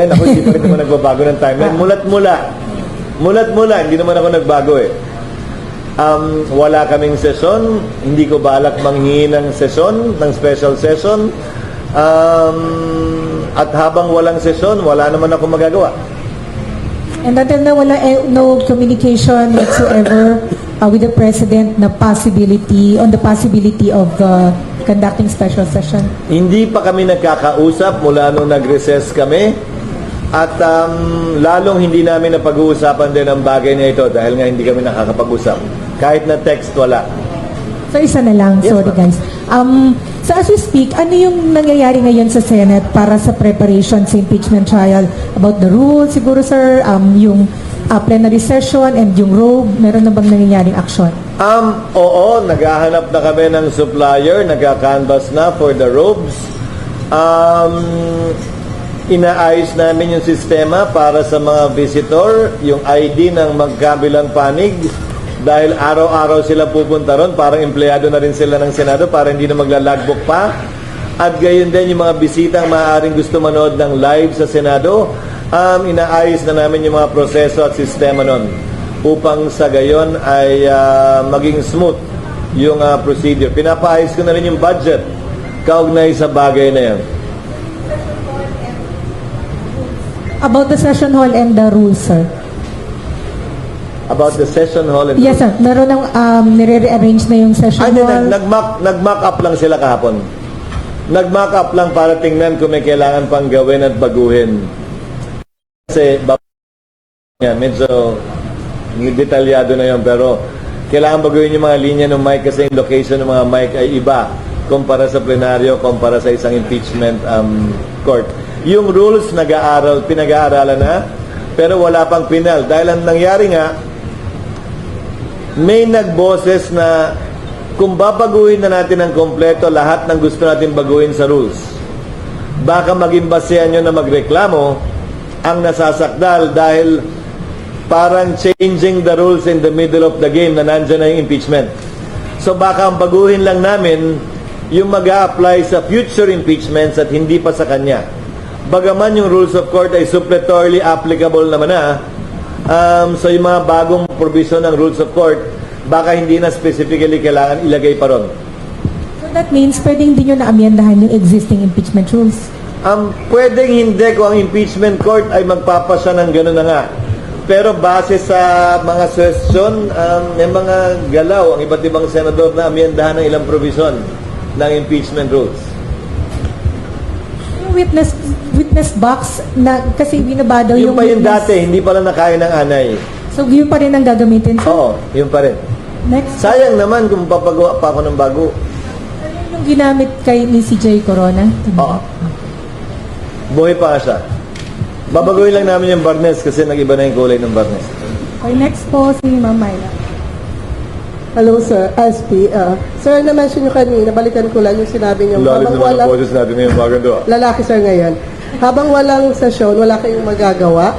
Ay, naku, hindi pa rin naman nagbabago ng timeline. Mulat-mula. Mulat-mula, hindi naman ako nagbago eh. Um, wala kaming session, hindi ko balak manghingi ng session, ng special session. Um, at habang walang session, wala naman ako magagawa. And until now, wala eh, no communication whatsoever uh, with the President na possibility, on the possibility of uh, conducting special session. Hindi pa kami nagkakausap mula nung nag-recess kami. At um, lalong hindi namin napag-uusapan din ang bagay na ito dahil nga hindi kami nakakapag-usap. Kahit na text, wala. So isa na lang, Yes, sorry ma'am. guys. Um, so as we speak, ano yung nangyayari ngayon sa Senate para sa preparation sa impeachment trial? About the rules siguro sir, um, yung uh, plenary session and yung robe, meron na bang nangyayaring action? Um, oo, naghahanap na kami ng supplier, nagka-canvas na for the robes. Um, inaayos namin yung sistema para sa mga visitor, yung ID ng magkabilang panig. Dahil araw-araw sila pupunta ron, parang empleyado na rin sila ng Senado para hindi na magla-logbook pa. At gayon din yung mga bisitang maaaring gusto manood ng live sa Senado, um, inaayos na namin yung mga proseso at sistema nun upang sa gayon ay ah, maging smooth yung ah, procedure. Pinapaayos ko na rin yung budget kaugnay sa bagay na yan. About the session hall and the rules, sir. About the session hall and Yes, sir. Meron ng um, nire-rearrange na yung session hindi, hall. nag, nag-mock, nag-mock up lang sila kahapon. Nag-mock up lang para tingnan kung may kailangan pang gawin at baguhin. Kasi, bab- yan, medyo detalyado na yon pero kailangan baguhin yung mga linya ng mic kasi yung location ng mga mic ay iba kumpara sa plenaryo, kumpara sa isang impeachment um, court. Yung rules nag-aaral, pinag-aaralan na, pero wala pang pinal. Dahil ang nangyari nga, may nagboses na kung babaguhin na natin ng kompleto lahat ng gusto natin baguhin sa rules, baka maging basehan nyo na magreklamo ang nasasakdal dahil parang changing the rules in the middle of the game na nandyan na yung impeachment. So baka ang baguhin lang namin yung mag apply sa future impeachments at hindi pa sa kanya. Bagaman yung rules of court ay suppletorily applicable naman na, um, so yung mga bagong provision ng rules of court, baka hindi na specifically kailangan ilagay pa ron. So that means pwedeng hindi nyo na-amyendahan yung existing impeachment rules. Um, pwedeng hindi kung ang impeachment court ay magpapasya ng gano'n na nga. Pero base sa mga suggestion, um, may mga galaw ang iba't ibang senador na amyendahan ng ilang provision ng impeachment rules. Yung witness witness box na kasi binaba daw Yung yung pa yung witness. dati, hindi pala nakaya ng anay. So yun pa rin ang gagamitin. So, Oo, yun pa rin. next, Sayang naman kung papagawa pa ako ng bago. ano yung ginamit kay ni CJ Corona? Oo. Buhay pa siya. Babaguhin lang namin yung barnes kasi nag-iba na yung kulay ng barnes. Okay, next po si Ma'am Myla. Hello, sir. SP. Uh, sir, na-mention nyo kanina, balikan ko lang yung sinabi nyo. Habang naman ang walang, boses natin ngayon, maganda. lalaki, sir, ngayon. Habang walang sesyon, wala kayong magagawa.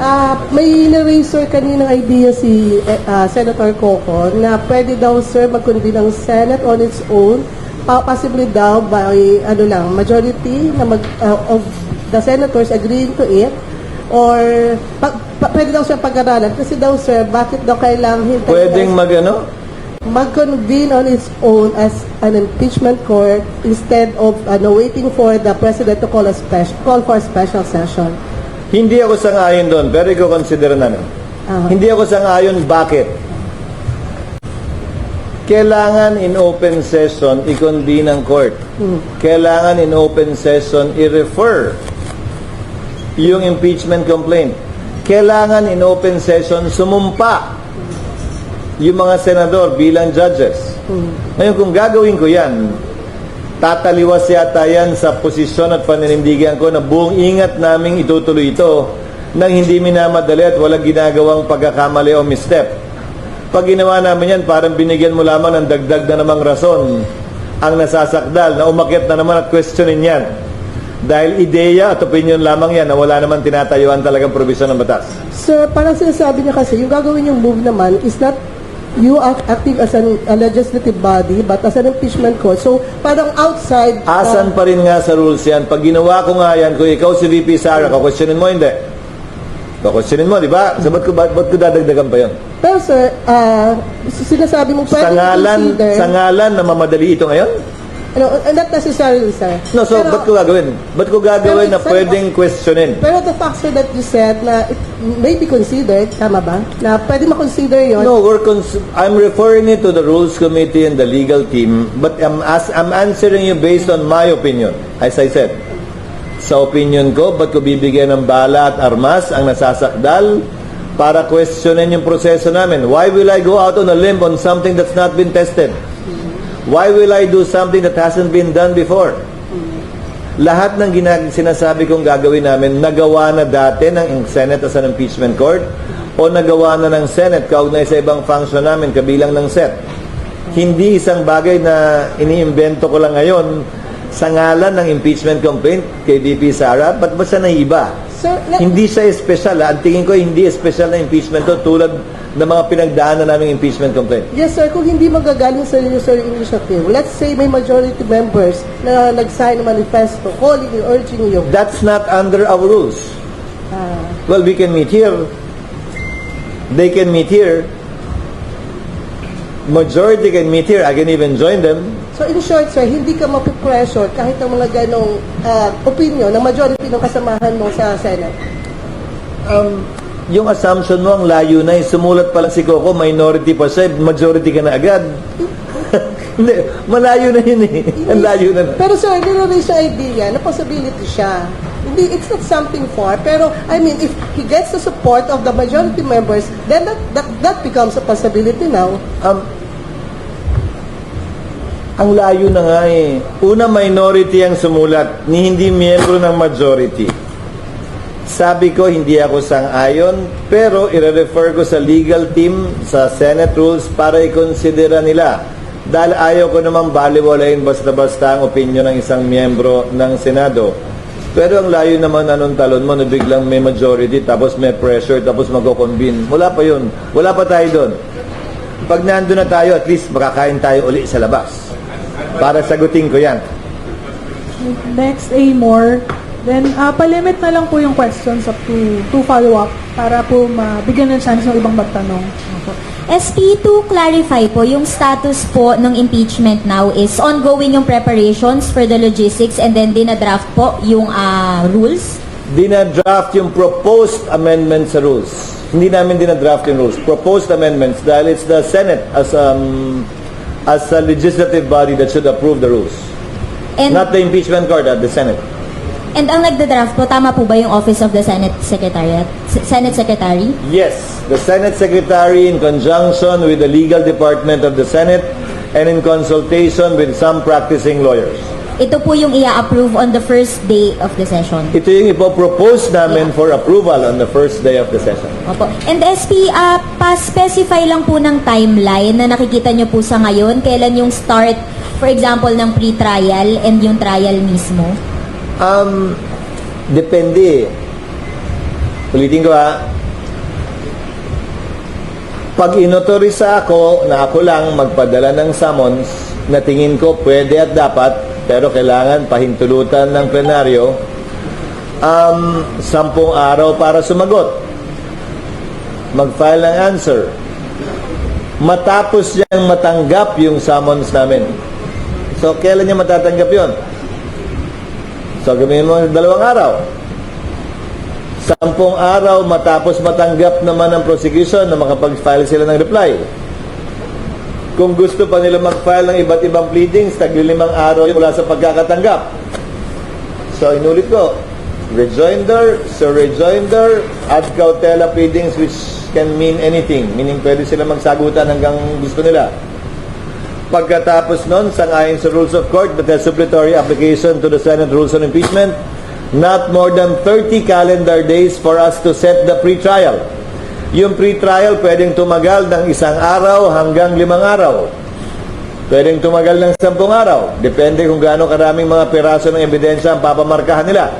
Ah, may na-raise, sir, kaninang idea si ah, Senator Coco na pwede daw, sir, mag-convene ng Senate on its own, possibly daw by, ano lang, majority na mag, ah, of the senators agreeing to it, or pa, pa, pwede daw siya pag-aralan. Kasi daw, sir, bakit daw kailangan hintayin Pwedeng mag ano? Mag-convene on its own as an impeachment court instead of ano, waiting for the president to call a special call for a special session. Hindi ako sang-ayon doon, pero ikaw consider namin. Ah. Hindi ako sang-ayon, bakit? Kailangan in open session, i-convene ang court. Kailangan in open session, i-refer yung impeachment complaint. Kailangan in open session, sumumpa yung mga senador bilang judges. Ngayon, kung gagawin ko yan, tataliwas yata yan sa posisyon at paninindigan ko na buong ingat naming itutuloy ito nang hindi minamadali at walang ginagawang pagkakamali o misstep. Pag ginawa namin yan, parang binigyan mo lamang ng dagdag na namang rason ang nasasakdal na umakit na naman at questionin yan. Dahil ideya at opinion lamang yan na wala naman tinatayuan talagang probisyon ng batas. Sir, parang sinasabi niya kasi, yung gagawin yung move naman is not you act, acting as an, a legislative body but as an impeachment court. So, parang outside... uh, Asan pa rin nga sa rules yan? Pag ginawa ko nga yan, kung ikaw si VP Sara, kakwestiyonin mo, hindi. Kakwestiyonin mo, di ba? So, ba't ko, ba't, ba't ko dadagdagan pa yun? pero sir, ah, sinasabi mo Sa pwede ngalan, consider... sa ngalan na mamadali ito ngayon? No, not necessarily, sir. No, so, Pero- ba't ko gagawin? Ba't ko gagawin na pwedeng questionin? Pero the fact, sir, that you said na it may be considered, tama ba? Na pwede makonsider yun. No, we're cons- I'm referring it to the Rules Committee and the legal team, but I'm, as, I'm answering you based on my opinion, as I said. Sa opinion ko, ba't ko bibigyan ng bala at armas ang nasasakdal para questionin yung proseso namin? Why will I go out on a limb on something that's not been tested? Why will I do something that hasn't been done before? Lahat ng ginag sinasabi kong gagawin namin, nagawa na dati ng Senate as an impeachment court o nagawa na ng Senate kaugnay sa ibang function namin kabilang ng SET. Hindi isang bagay na iniimbento ko lang ngayon sa ngalan ng impeachment complaint kay VP Sara, ba't ba siya naiba? Sir, na- Hindi siya special. Ha? Ang tingin ko, hindi special na impeachment to tulad ng mga pinagdaanan naming impeachment complaint. Yes, sir. Kung hindi magagaling sa inyo, sir, initiative, let's say may majority members na nag-sign ng manifesto calling you, urging you. That's not under our rules. Ah, Well, we can meet here. They can meet here. Majority can meet here. I can even join them. So in short, sir, hindi ka mapipressure kahit ang mga ganong ah, opinion ng majority ng kasamahan mo sa Senate. Um, yung assumption mo, ang layo na eh. Sumulat pala si Coco, minority pa siya, majority ka na agad. Hindi, malayo na yun eh. Ang layo na. Pero sir, nire-raise yung idea na possibility siya. Hindi, it's not something far. Pero, I mean, if he gets the support of the majority members, then that, that, that becomes a possibility now. Um, ang layo na nga eh. Una, minority ang sumulat, ni hindi miyembro ng majority. Sabi ko, hindi ako sang-ayon, pero i-refer ko sa legal team, sa Senate rules, para i-considera nila. Dahil ayaw ko naman baliwalayin basta-basta ang opinion ng isang miyembro ng Senado. Pero ang layo naman anong talon mo na biglang may majority, tapos may pressure, tapos magko-convene. Wala pa yun. Wala pa tayo doon. Pag nandun na tayo, at least makakain tayo uli sa labas. Para sagutin ko yan. Next, A more. Then, uh, palimit na lang po yung questions up to, to follow up para po mabigyan ng chance ng ibang magtanong. SP, to clarify po, yung status po ng impeachment now is ongoing yung preparations for the logistics and then dinadraft po yung ah, rules. Dinadraft yung proposed amendments sa rules. Hindi namin dinadraft yung rules. Proposed amendments dahil it's the Senate as um, as a legislative body that should approve the rules. And, Not the impeachment court at the Senate. and ang nagdadraft po, tama po ba yung Office of the Senate Secretariat? S- Senate Secretary? Yes, the Senate Secretary in conjunction with the legal department of the Senate and in consultation with some practicing lawyers. Ito po yung i-approve on the first day of the session. Ito yung ipopropose namin for approval on the first day of the session. Opo. And SP, ah, pa-specify lang po ng timeline na nakikita nyo po sa ngayon. Kailan yung start, for example, ng pre-trial and yung trial mismo? Um, depende. Ulitin ko ha. Pag inotorisa ako na ako lang magpadala ng summons na tingin ko pwede at dapat pero kailangan pahintulutan ng plenaryo um, sampung araw para sumagot. Mag-file ng answer. Matapos niyang matanggap yung summons namin. So, kailan niya matatanggap yon? So, gawin mo dalawang araw. Sampung araw matapos matanggap naman ng prosecution na makapag-file sila ng reply. Kung gusto pa nila mag-file ng iba't ibang pleadings, taglilimang araw mula sa pagkakatanggap. So, inulit ko, rejoinder, sur rejoinder, ad cautela pleadings which can mean anything. Meaning, pwede sila magsagutan hanggang gusto nila. Pagkatapos nun, sangayon sa rules of court, but the supplementary application to the Senate Rules on Impeachment, not more than 30 calendar days for us to set the pre-trial. Yung pre-trial pwedeng tumagal ng isang araw hanggang limang araw. Pwedeng tumagal ng sampung araw. Depende kung gaano karaming mga piraso ng ebidensya ang papamarkahan nila.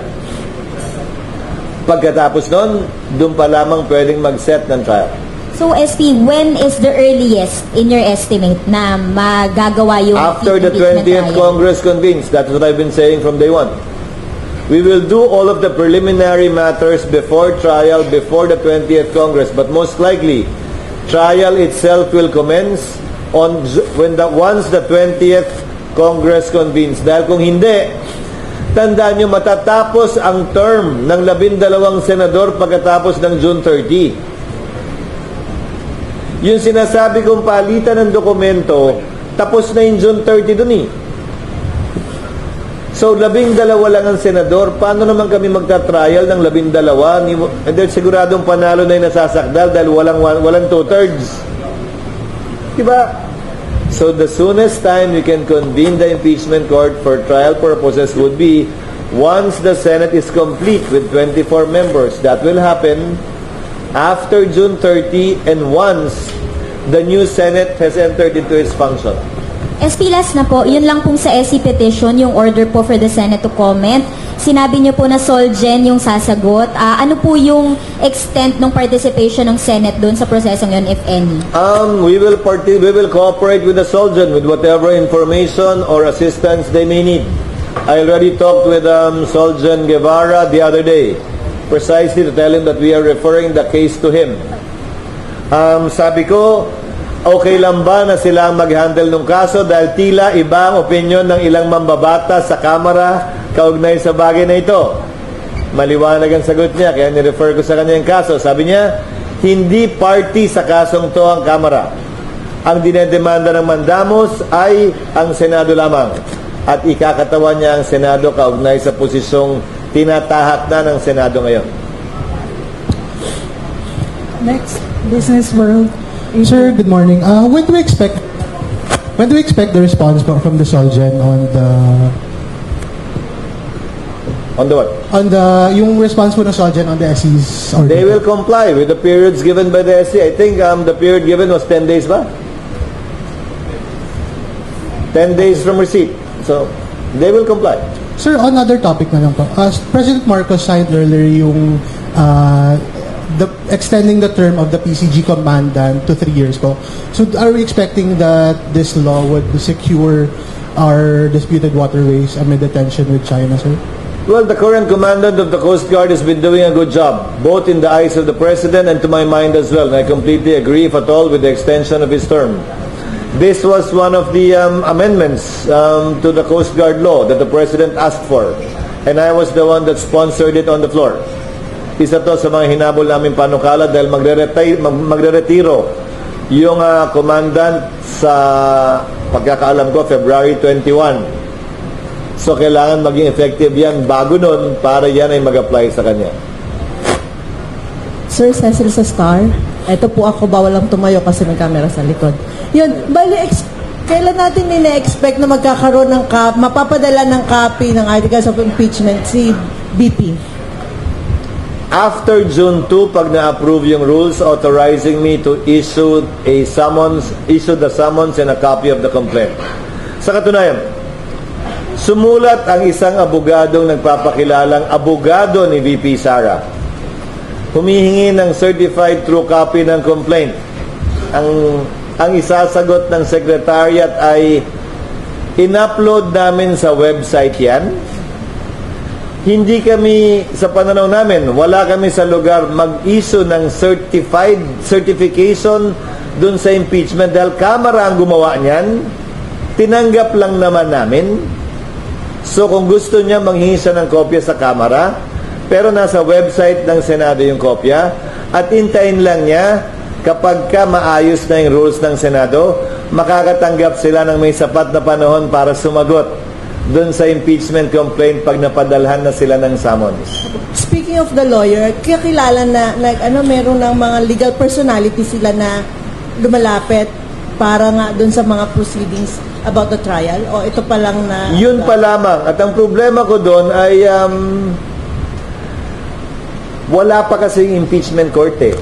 Pagkatapos nun, doon pa lamang pwedeng mag-set ng trial. So SP, when is the earliest in your estimate na magagawa yung After the impeachment 20th trial? Congress convenes, that's what I've been saying from day one. We will do all of the preliminary matters before trial, before the 20th Congress, but most likely, trial itself will commence on when the once the 20th Congress convenes. Dahil kung hindi, tandaan nyo matatapos ang term ng labindalawang senador pagkatapos ng June 30. Yung sinasabi kong palitan ng dokumento, tapos na yung June 30 dun eh. So, labing dalawa lang ang senador. Paano naman kami magta-trial ng labing dalawa? And then, siguradong panalo na yung nasasakdal dahil walang, walang two-thirds. Diba? So, the soonest time we can convene the impeachment court for trial purposes would be once the Senate is complete with 24 members. That will happen after June 30 and once the new Senate has entered into its function. SP last na po, yun lang pong sa SC petition, yung order po for the Senate to comment. Sinabi niyo po na Solgen yung sasagot. Ah, ano po yung extent ng participation ng Senate doon sa prosesong yun, if any? Um, we will parti- we will cooperate with the Soldier with whatever information or assistance they may need. I already talked with um, Soljan Guevara the other day, precisely to tell him that we are referring the case to him. Um, sabi ko, okay lang ba na sila ang mag-handle ng kaso dahil tila iba ang opinion ng ilang mambabata sa Kamara kaugnay sa bagay na ito. Maliwanag ang sagot niya, kaya nirefer ko sa kanya yung kaso. Sabi niya, hindi party sa kasong to ang Kamara. Ang dinedemanda ng mandamos ay ang Senado lamang. At ikakatawan niya ang Senado kaugnay sa posisyong tinatahak na ng Senado ngayon. Next, Business World. Sir, good morning. Uh, when do we expect when do we expect the response from from the Solgen on the On the what? on the yung response po ng Solgen on the SE's order? They will comply with the periods given by the SC. I think um, the period given was 10 days ba? 10 days from receipt. So, they will comply. Sir, on other topic na lang po. Uh, President Marcos signed earlier yung uh, the extending the term of the PCG commandant to three years po. So are we expecting that this law would secure our disputed waterways amid the tension with China, sir? Well, the current commandant of the Coast Guard has been doing a good job, both in the eyes of the President and to my mind as well. And I completely agree, if at all, with the extension of his term. This was one of the um, amendments um, to the Coast Guard law that the President asked for. And I was the one that sponsored it on the floor. Isa to sa mga hinabol namin panukala dahil magre-retire, mag, magre-retiro yung ah, commandant sa pagkakaalam ko, February 21. So, kailangan maging effective yan bago nun para yan ay mag-apply sa kanya. Sir Cecil sa Star, ito po ako bawal lang tumayo kasi may camera sa likod. Yun, bali, kailan natin ina-expect na magkakaroon ng mapapadala ng copy ng articles of impeachment si BP? After June 2, pag na-approve yung rules authorizing me to issue a summons, issue the summons and a copy of the complaint. Sa katunayan, sumulat ang isang abogadong nagpapakilalang abogado ni VP Sara. Humihingi ng certified true copy ng complaint. Ang ang isasagot ng secretariat ay in-upload namin sa website yan hindi kami, sa pananaw namin, wala kami sa lugar mag-issue ng certified certification dun sa impeachment dahil Kamara ang gumawa niyan. Tinanggap lang naman namin. So kung gusto niya manghingi siya ng kopya sa Kamara, pero nasa website ng Senado yung kopya, at intayin lang niya kapag ka maayos na yung rules ng Senado, makakatanggap sila ng may sapat na panahon para sumagot doon sa impeachment complaint pag napadalhan na sila ng summons. Speaking of the lawyer, kakilala na, like, ano, meron ng mga legal personality sila na lumalapit para nga doon sa mga proceedings about the trial? O ito pa lang na... Yun pa lamang. At ang problema ko doon ay um, wala pa kasing impeachment court eh.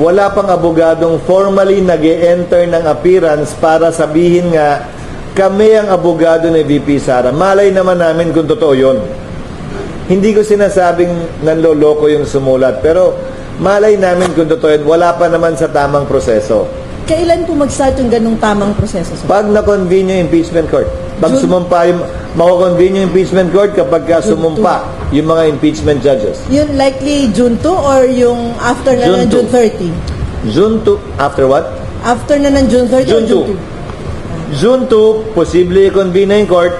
Wala pang abogadong formally nag enter ng appearance para sabihin nga kami ang abogado ni VP Sara. Malay naman namin kung totoo yun. Hindi ko sinasabing nanloloko yung sumulat. Pero malay namin kung totoo yun, wala pa naman sa tamang proseso. Kailan po mag-start yung ganung tamang proseso, sir? Pag na-convene yung impeachment court, pag June- sumumpa yung, mako-convene yung impeachment court kapag ka sumumpa yung mga impeachment judges. Yun likely June 2 or yung after na June ng June 2. 30? June 2, after what? After na ng June 30 June or June 2. June 2, posible i-convene yung court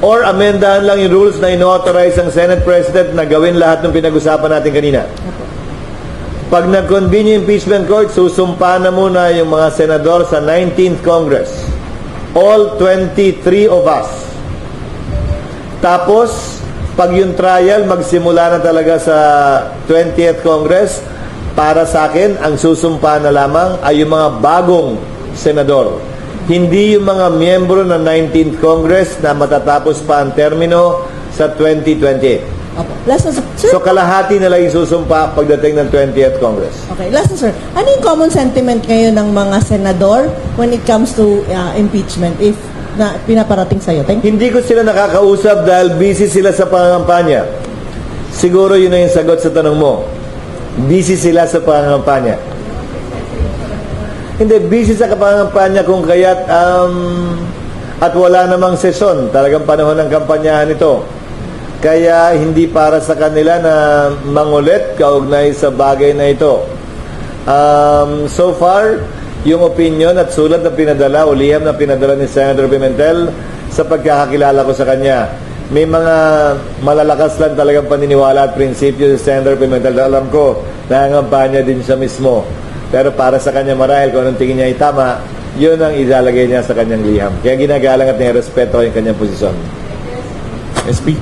or amendahan lang yung rules na ino-authorize ang Senate President na gawin lahat ng pinag-usapan natin kanina. Pag nag-convene yung impeachment court, susumpa na muna yung mga senador sa 19th Congress. All 23 of us. Tapos, pag yung trial, magsimula na talaga sa 20th Congress, para sa akin, ang susumpa na lamang ay yung mga bagong senador. Hindi yung mga miyembro ng 19th Congress na matatapos pa ang termino sa 2028. Opo. Last na, sir. So kalahati na lang yung susumpa pagdating ng 20th Congress. Okay, last na, sir. Ano yung common sentiment ngayon ng mga senador when it comes to uh, impeachment if na pinaparating sa'yo? Thank you. Hindi ko sila nakakausap dahil busy sila sa pangangampanya. Siguro yun na yung sagot sa tanong mo. Busy sila sa pangangampanya. Hindi, busy sa pangangampanya kung kaya't um, at wala namang sesyon. Talagang panahon ng kampanyahan ito. Kaya hindi para sa kanila na mangulit kaugnay sa bagay na ito. Um, so far, yung opinion at sulat na pinadala o liham na pinadala ni Senator Pimentel sa pagkakakilala ko sa kanya, may mga malalakas lang talagang paniniwala at prinsipyo si Senator Pimentel. Alam ko, nangangampanya din siya mismo. Pero para sa kanya marahil kung anong tingin niya ay tama, yun ang ilalagay niya sa kanyang liham. Kaya ginagalang at nirespeto yung kanyang posisyon. SP.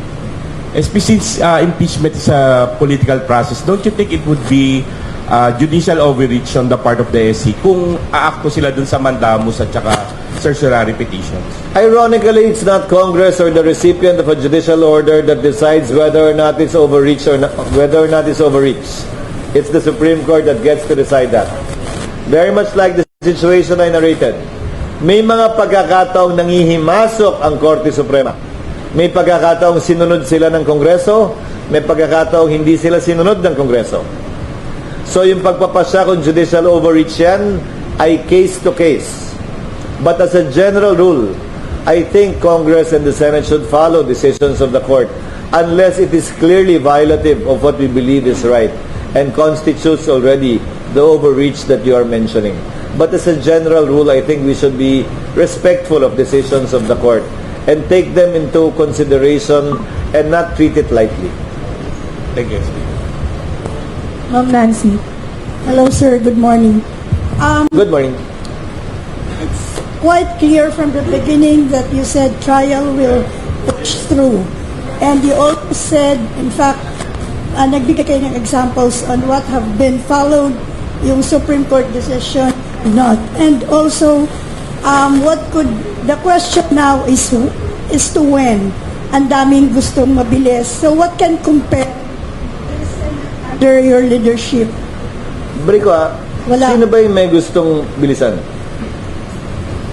SP, since uh, impeachment is a political process, don't you think it would be uh, judicial overreach on the part of the SC kung aakto sila dun sa mandamus at saka certiorari petitions? Ironically, it's not Congress or the recipient of a judicial order that decides whether or not it's overreach or not, whether or not it's overreach. It's the Supreme Court that gets to decide that. Very much like the situation I narrated. May mga pagkakataong nangihimasok ang Korte Suprema. May pagkakataong sinunod sila ng Kongreso, may pagkakataong hindi sila sinunod ng Kongreso. So yung pagpapasya kung judicial overreach yan ay case to case. But as a general rule, I think Congress and the Senate should follow decisions of the court unless it is clearly violative of what we believe is right and constitutes already the overreach that you are mentioning. But as a general rule, I think we should be respectful of decisions of the court and take them into consideration and not treat it lightly. Thank you, SP. Ma'am Nancy. Hello, sir. Good morning. Um, Good morning. it's quite clear from the beginning that you said trial will push through. And you also said, in fact, uh, nagbigay kayo ng examples on what have been followed, yung Supreme Court decision, not. And also, um, what could, the question now is, is to when. Ang daming gustong mabilis. So what can compare under your leadership? Briko ah, Wala. sino ba yung may gustong bilisan?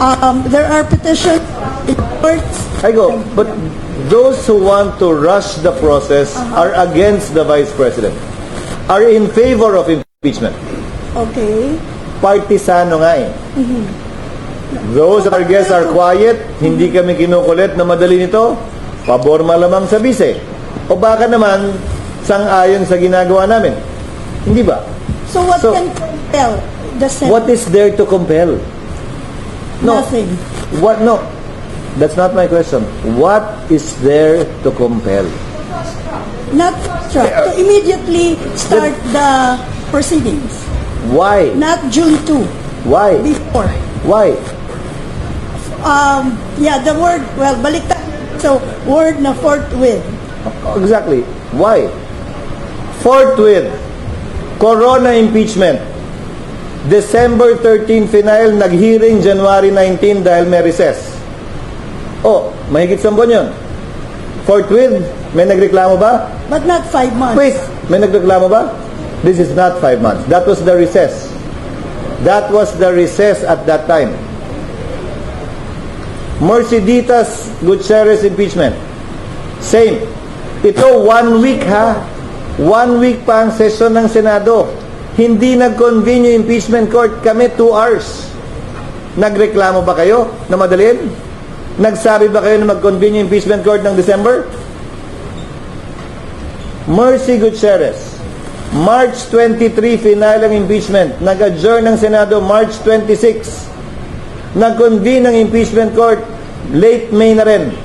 Um, there are petitions. I go, but those who want to rush the process are against the Vice President, are in favor of impeachment. Okay. Partisano nga eh. Those that are guests are quiet, hindi kami kinukulit na madali nito, pabor malamang sa bise. O baka naman, sang-ayon sa ginagawa namin. Hindi ba? So what So- can compel the Senate? What is there to compel? No. Nothing. What? No. That's not my question. What is there to compel? Not track. To immediately start the proceedings. Why? Not June 2, Why? before. Why? Um, yeah, the word, well, baliktad. So, word na forthwith. Exactly. Why? Forthwith, Corona impeachment. December 13 final, nag-hearing January 19 dahil may recess. Oh, mahigit sa buwan yun. Forthwith, may nagreklamo ba? But not five months. Wait, may nagreklamo ba? This is not five months. That was the recess. That was the recess at that time. Merceditas Gutierrez impeachment. Same. Ito one week ha. One week pa ang session ng Senado. Hindi nag-convene yung impeachment court. Kami two hours. Nagreklamo ba kayo na madalin? Nagsabi ba kayo na mag-convene yung impeachment court ng December? Mercy Gutierrez. March 23, final ang impeachment. Nag-adjourn ng Senado March 26. Nag-convene ang impeachment court late May na rin.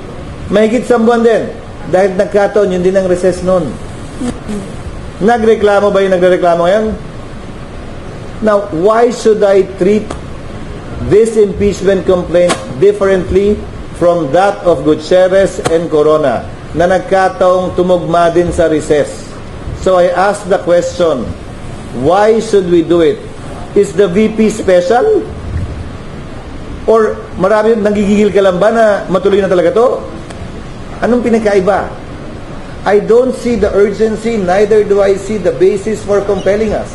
Mahigit sa buwan din. Dahil nagkataon, yun din ang recess noon. Nagreklamo ba yung nagreklamo ngayon? Now, why should I treat this impeachment complaint differently from that of Gutierrez and Corona na nagkataong tumugma din sa recess? So I ask the question, why should we do it? Is the VP special? Or marami nagigigil ka lang ba na matuloy na talaga to? Anong pinakaiba? I don't see the urgency, neither do I see the basis for compelling us.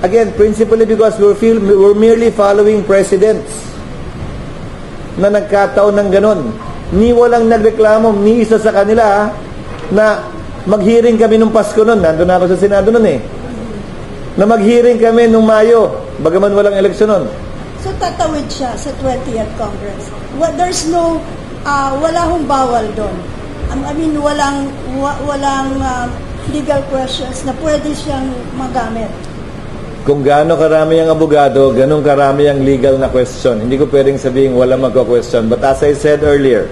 Again, principally because we're, feel, we're merely following precedents na nagkataon ng ganon. Ni walang nagreklamo, ni isa sa kanila na mag-hearing kami nung Pasko nun. Nandun ako sa Senado nun eh. Na mag-hearing kami nung Mayo, bagaman walang eleksyon nun. So tatawid siya sa 20th Congress. Wa- There's no, ah, wala hong bawal doon. I mean, walang, wa- walang ah, legal questions na pwede siyang magamit. Kung gaano karami ang abogado, ganun karami ang legal na question. Hindi ko pwedeng sabihin wala magko-question. But as I said earlier,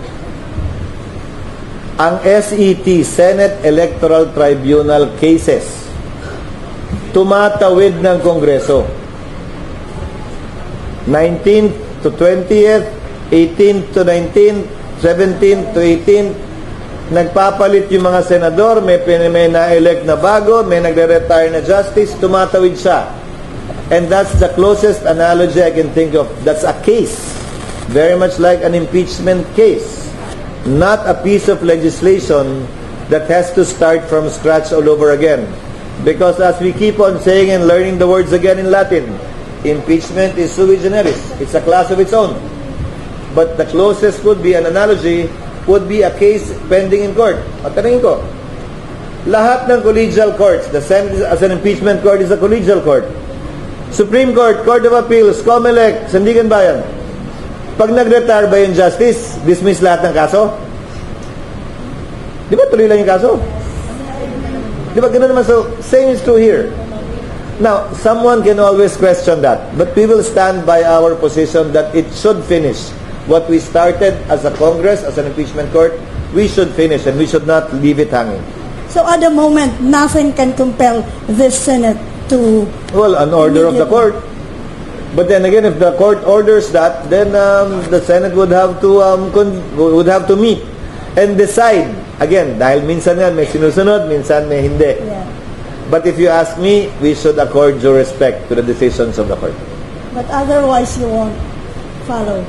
ang SET, Senate Electoral Tribunal cases, tumatawid ng Kongreso. 19th to 20th, 18th to 19th, 17th to 18th, nagpapalit yung mga senador, may, may na-elect na bago, may nagre-retire na justice, tumatawid siya. And that's the closest analogy I can think of. That's a case. Very much like an impeachment case. Not a piece of legislation that has to start from scratch all over again. Because as we keep on saying and learning the words again in Latin, impeachment is sui generis. It's a class of its own. But the closest would be an analogy would be a case pending in court. At tanongin ko, lahat ng collegial courts, the Senate as an impeachment court is a collegial court. Supreme Court, Court of Appeals, COMELEC, Sandigan Bayan. Pag nag-retire ba yung justice, dismiss lahat ng kaso? Di ba tuloy lang yung kaso? Di ba ganun naman? So, same is true here. Now, someone can always question that, but we will stand by our position that it should finish. What we started as a Congress, as an impeachment court, we should finish and we should not leave it hanging. So at the moment, nothing can compel this Senate to Well, an order of the court. But then again, if the court orders that, then um, the Senate would have to um, con- would have to meet and decide. Again, dahil minsan nga may sinusunod, minsan may hindi. Yeah. But if you ask me, we should accord due respect to the decisions of the court. But otherwise, you won't follow.